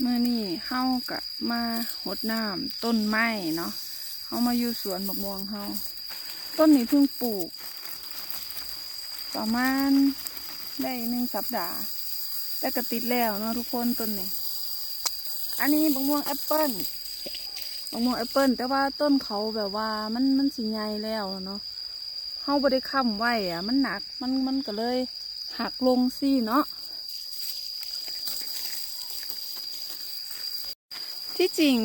เมื่อนี่เฮากะมาหดน้ำต้นไม้เนาะเฮามาอยู่สวนบักม่วงเฮาต้นนี้เพิ่งปลูก ประมาณได้หนึ่งสัปดาห์แต่ก็ติดแล้วเนาะทุกคนต้นนี้ อันนี้บักม่วงแอปเปิ้ลบักม่วงแอปเปิ้ลแต่ว่าต้นเขาแบบว่ามันมันสิใหญ่แล้วเนาะเฮาบ่ได้ค้ำไว้อะมันหนักมันมันก็เลยหักลงสิเนาะ ที่จริง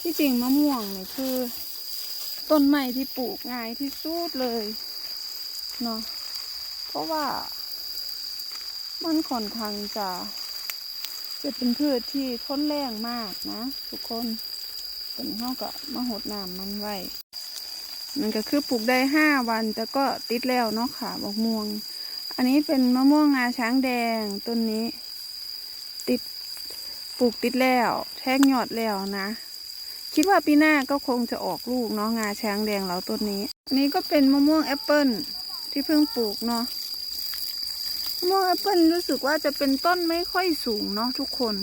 ที่จริงมะม่วงเนี่ยคือ ต้นไม้ที่ปลูกง่ายที่สุดเลยเนาะเพราะว่า มันค่อนข้างจะจะเป็นพืชที่ทนแรงมากนะทุกคนตอนนี้เราก็มาหดน้ำมันไว้ มันก็คือปลูกได้ห้าวัน แต่ก็ติดแล้วเนาะค่ะบอกม่วง อันนี้เป็นมะม่วงงาช้างแดงต้นนี้ ปลูกติดแล้ว แทงยอดแล้วนะ คิดว่าปีหน้าก็คงจะออกลูกเนาะงาช้างแดงเราต้นนี้นนี้ก็เป็นมะม่วงแอปเปิลที่เพิ่งปลูกเนาะมะม่วงแอปเปิลรู้สึกว่าจะเป็นต้นไม่ค่อยสูงเนาะทุกคน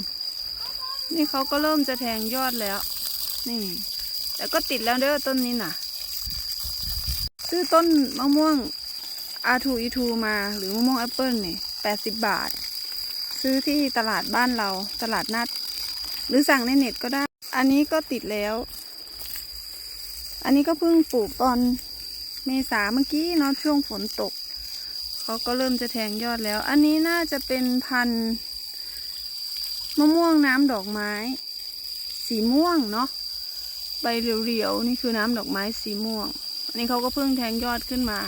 นี่เขาก็เริ่มจะแทงยอดแล้ว นี่ แต่ก็ติดแล้วเด้อต้นนี้น่ะ ซื้อต้นมะม่วงอาทูอีทูมาหรือมะม่วงแอปเปิลนี่แปดสิบบาท ซื้อที่ตลาดบ้านเราตลาดนัด หรือสั่งในเน็ตก็ได้ อันนี้ก็ติดแล้ว อันนี้ก็เพิ่งปลูกตอนเมษาเมื่อกี้เนาะช่วงฝนตกเขาก็เริ่มจะแทงยอดแล้ว อันนี้น่าจะเป็นพันธุ์มะม่วงน้ำดอกไม้ สีม่วงเนาะใบเรียวๆนี่คือน้ำดอกไม้สีม่วง อันนี้เขาก็เพิ่งแทงยอดขึ้นมา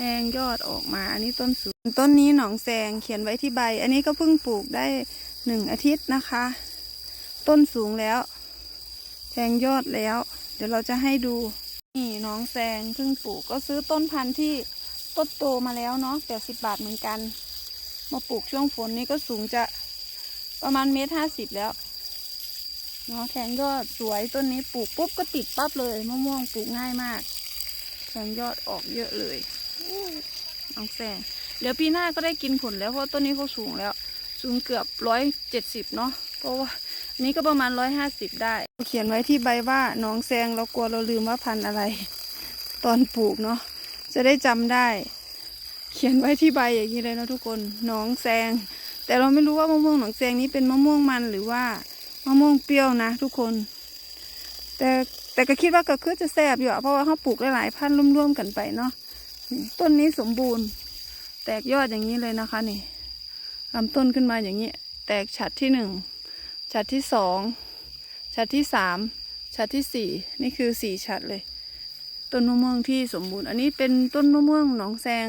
แทงยอดออกมา อันนี้ต้นสูง ต้นนี้หนองแซงเขียนไว้ที่ใบ อันนี้ก็เพิ่งปลูกได้หนึ่งอาทิตย์นะคะ ต้นสูงแล้ว แทงยอดแล้ว เดี๋ยวเราจะให้ดู นี่น้องแซงเพิ่งปลูกก็ซื้อต้นพันธุ์ที่ต้นโตมาแล้วเนาะแปดสิบบาทเหมือนกัน มาปลูกช่วงฝนนี้ก็สูงจะประมาณเมตรห้าสิบแล้วเนาะแทงยอดสวยต้นนี้ปลูกปุ๊บก็ติดปั๊บเลยมะม่วงปลูกง่ายมากแทงยอดออกเยอะเลย น้องแซงเดี๋ยวปีหน้าก็ได้กินผลแล้วเพราะต้นนี้เขาสูงแล้ว สูงเกือบร้อยเจ็ดสิบเนาะเพราะว่านี้ก็ประมาณร้อยห้าสิบได้ เขียนไว้ที่ใบว่าน้องแซงเรากลัวเราลืมว่าพันธุ์อะไร ตอนปลูกเนาะจะได้จำได้ เขียนไว้ที่ใบอย่างนี้เลยนะทุกคนน้องแซงแต่เราไม่รู้ว่ามะม่วงหนองแซงนี้เป็นมะม่วงมันหรือว่ามะม่วงเปรี้ยวนะทุกคน แต่แต่ก็คิดว่าก็คือจะแซ่บอยู่เพราะว่าเขาปลูกหลายๆพันธุ์ร่วมๆกันไปเนาะ ต้นนี้สมบูรณ์ แตกยอดอย่างนี้เลยนะคะนี่ลำต้นขึ้นมาอย่างนี้ แตกฉัดที่หนึ่งฉัดที่สองฉัดที่สามฉัดที่สี่นี่คือสี่ฉัดเลย ต้นมะม่วงที่สมบูรณ์ อันนี้เป็นต้นมะม่วงหนองแซง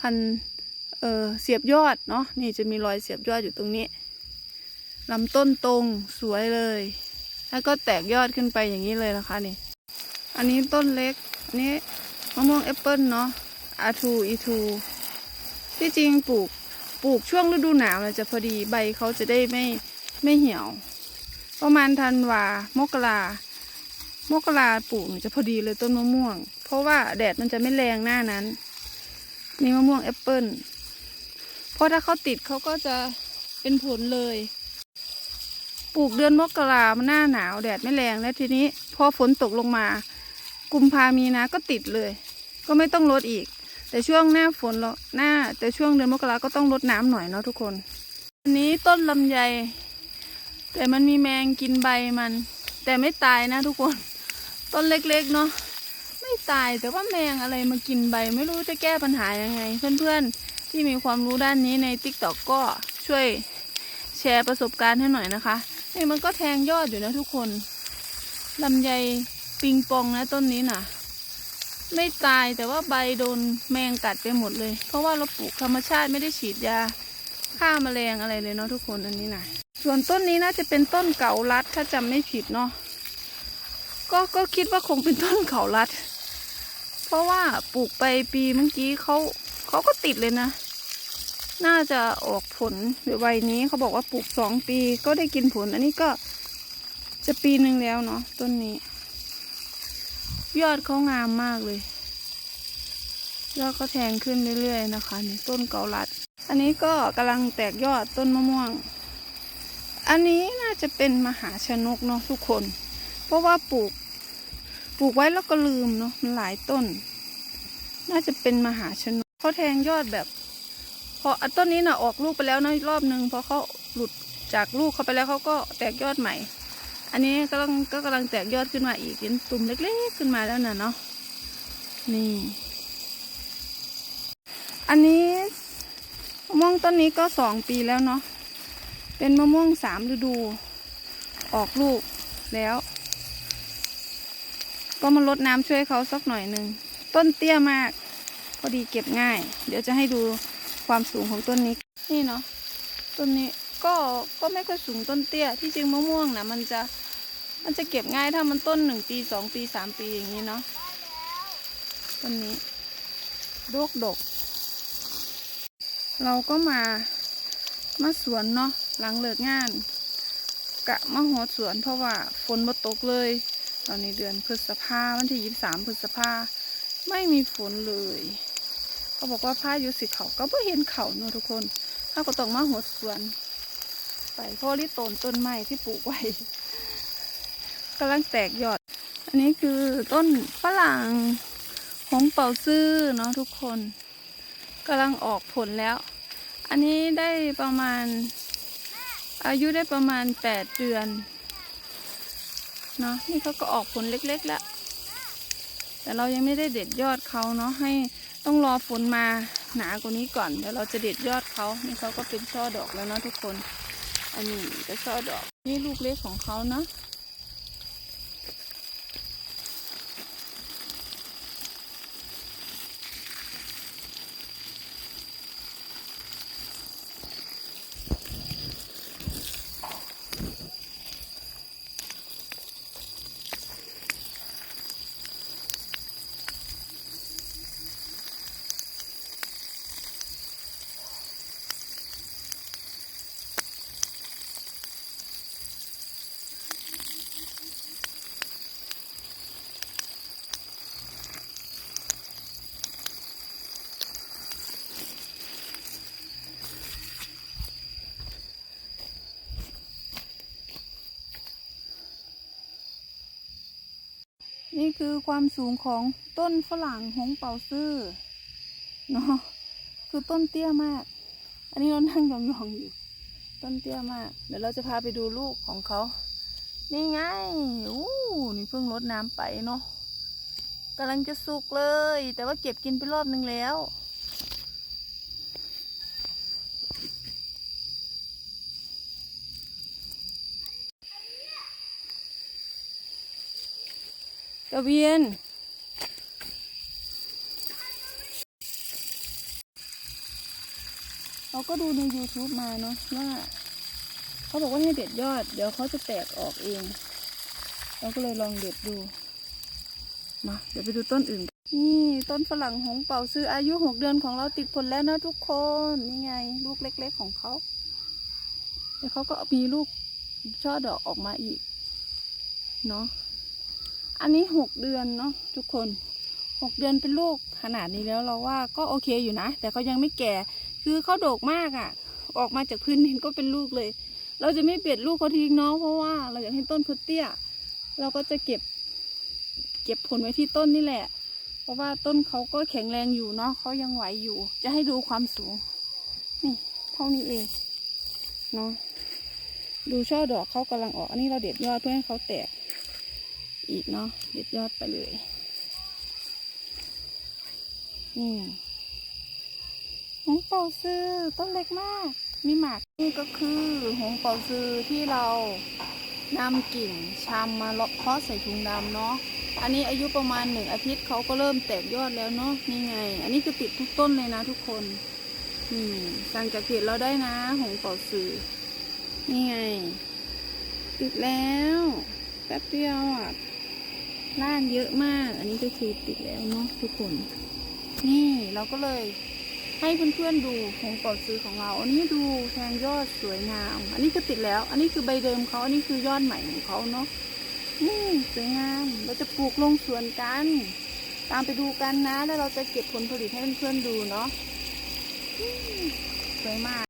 พันเออเสียบยอดเนาะนี่จะมีรอยเสียบยอดอยู่ตรงนี้ลำต้นตรงสวยเลย แล้วก็แตกยอดขึ้นไปอย่างนี้เลยนะคะนี่ อันนี้ต้นเล็ก อันนี้ มะม่วงแอปเปิลเนาะอาทูอีทูที่จริงปลูกปลูกช่วงฤดูหนาวเนี่ยจะพอดีใบเขาจะได้ไม่ไม่เหี่ยว ประมาณธันวามกรามกราปลูกจะพอดีเลยต้นมะม่วง เพราะว่าแดดมันจะไม่แรงหน้านั้นนี่มะม่วงแอปเปิลเพราะถ้าเขาติดเขาก็จะเป็นผลเลย ปลูกเดือนมกรามันหน้าหนาวแดดไม่แรงแล้วทีนี้พอฝนตกลงมา กุมภามีนาก็ติดเลย ก็ไม่ต้องลดอีก แต่ช่วงหน้าฝนเราหน้า แต่ช่วงเดือนมกราก็ต้องลดน้ำหน่อยเนาะทุกคนอันนี้ต้นลำไย แต่มันมีแมงกินใบมัน แต่ไม่ตายนะทุกคน ต้นเล็กๆเนาะไม่ตายแต่ว่าแมงอะไรมากินใบ ไม่รู้จะแก้ปัญหายังไง เพื่อนๆที่มีความรู้ด้านนี้ในติ๊กต็อกก็ช่วยแชร์ประสบการณ์ให้หน่อยนะคะนี่มันก็แทงยอดอยู่นะทุกคนลำไย ปิงปองนะต้นนี้น่ะ ไม่ตายแต่ว่าใบโดนแมงกัดไปหมดเลย เพราะว่าเราปลูกธรรมชาติไม่ได้ฉีดยาฆ่าแมลงอะไรเลยเนาะทุกคนอันนี้นะส่วนต้นนี้น่าจะเป็นต้นเก่ารัดถ้าจำไม่ผิดเนาะก็ก็คิดว่าคงเป็นต้นเขารัด เพราะว่าปลูกไปปีเมื่อกี้เขาเขาก็ติดเลยนะ น่าจะออกผลหรือวัยนี้เขาบอกว่าปลูกสองปีก็ได้กินผล อันนี้ก็จะปีหนึ่งแล้วเนาะต้นนี้ ยอดเขางามมากเลย ยอดก็แทงขึ้นเรื่อยๆนะคะนี่ต้นเกาลัด อันนี้ก็กำลังแตกยอดต้นมะม่วง อันนี้น่าจะเป็นมหาชนกเนาะทุกคน เพราะว่าปลูก ปลูกไว้แล้วก็ลืมเนาะมันหลายต้น น่าจะเป็นมหาชนกเขาแทงยอดแบบพอต้นนี้น่ะออกลูกไปแล้วนะรอบนึงพอเขาหลุดจากลูกเขาไปแล้วเขาก็แตกยอดใหม่ อันนี้กำลังก็กำลังแตกยอดขึ้นมาอีกเป็นตุ่มเล็กๆขึ้นมาแล้วน่ะเนาะนี่ อันนี้มะม่วงต้นนี้ก็สองปีแล้วเนาะเป็นมะม่วงสามฤดู ออกลูกแล้ว ก็มาลดน้ำช่วยเขาสักหน่อยหนึ่งต้นเตี้ยมากพอดีเก็บง่าย เดี๋ยวจะให้ดูความสูงของต้นนี้ นี่เนาะต้นนี้ก็ก็ไม่ค่อยสูงต้นเตี้ย ที่จริงมะม่วงนะมันจะ มันจะเก็บง่ายถ้ามันต้นหนึ่งปีสองปีสามปีอย่างนี้เนาะต้นนี้ดกดก เราก็มามาสวนเนาะหลังเลิกงาน กะมาหัวสวนเพราะว่าฝนมาตกเลย ตอนนี้เดือนพฤษภาวันที่ยี่สามพฤษภาไม่มีฝนเลย เขาบอกว่าพายุสิเขาก็ไม่เห็นเขาเนอะทุกคนเขาก็ต้องมาหัวสวน ไปเพราะลิต้นต้นไม้ที่ปลูกไว้ กำลังแตกยอด อันนี้คือต้นฝรั่งหงเป่าซื่อเนาะทุกคนกำลังออกผลแล้ว อันนี้ได้ประมาณ อายุได้ประมาณแปดเดือนเนาะนี่เขาก็ออกผลเล็กๆแล้ว แต่เรายังไม่ได้เด็ดยอดเขาเนาะให้ต้องรอฝนมาหนากว่านี้ก่อนเดี๋ยวเราจะเด็ดยอดเขานี่เขาก็เป็นช่อดอกแล้วเนาะทุกคน อันนี้ก็ช่อดอกนี่ลูกเล็กของเขาเนาะ นี่คือความสูงของต้นฝรั่งหงเป่าซื่อเนาะคือต้นเตี้ยมาก อันนี้เรานั่งยองๆอยู่ ต้นเตี้ยมาก เดี๋ยวเราจะพาไปดูลูกของเขา นี่ไงอู้นี่เพิ่งรดน้ำไปเนาะกำลังจะสุกเลย แต่ว่าเก็บกินไปรอบนึงแล้ว กระเวียน เราก็ดูใน YouTube มาเนาะว่า เขาบอกว่าให้เด็ดยอด เดี๋ยวเขาจะแตกออกเอง เราก็เลยลองเด็ดดู มาเดี๋ยวไปดูต้นอื่น นี่ต้นฝรั่งหงเป่าซื้ออายุหกเดือนของเราติดผลแล้วนะทุกคน นี่ไง ลูกเล็ก ๆของเขาเดี๋ยวเขาก็มีลูกช่อดอกออกมาอีก เนาะ อันนี้หกเดือนเนาะทุกคนหกเดือนเป็นลูกขนาดนี้แล้วเราว่าก็โอเคอยู่นะ แต่เขายังไม่แก่ คือเขาโดกมากอะ่ะ ออกมาจากพื้นดินก็เป็นลูกเลย เราจะไม่เปลี่ยนลูกเขาทิ้งเนาะเพราะว่าเราอยากให้ต้นเขาเตี้ย เราก็จะเก็บ เก็บผลไว้ที่ต้นนี่แหละ เพราะว่าต้นเขาก็แข็งแรงอยู่เนาะเขายังไหวอยู่ จะให้ดูความสูง นี่เท่านี้เองเนาะดูช่อดอกเขากำลังออก อันนี้เราเด็ดยอดเพื่อให้เขาแตก อีกเนาะเด็ดยอดไปเลยนี่หงเป่าซื้อต้นเล็กมาก มีหมากนี่ก็คือหงเป่าซื้อที่เรานำกิ่งชำมาเลาะเพาะใส่ถุงดำเนาะอันนี้อายุประมาณหนึ่งอาทิตย์เขาก็เริ่มแตกยอดแล้วเนาะนี่ไง อันนี้คือติดทุกต้นเลยนะทุกคนนี่สั่งจากเพจเราได้นะหงเป่าซื้อนี่ไงติดแล้วแป๊บเดียวอะ ล่างเยอะมาก อันนี้ก็คือติดแล้วเนาะทุกคน นี่เราก็เลยให้เพื่อนๆดูของป่าซื้อของเรา อันนี้ดูแทงยอดสวยงาม อันนี้คือติดแล้ว อันนี้คือใบเดิมเขาอันนี้คือยอดใหม่ของเขาเนาะนี่สวยงาม เราจะปลูกลงสวนกัน ตามไปดูกันนะ แล้วเราจะเก็บผลผลิตให้เพื่อนๆดูเนาะสวยมาก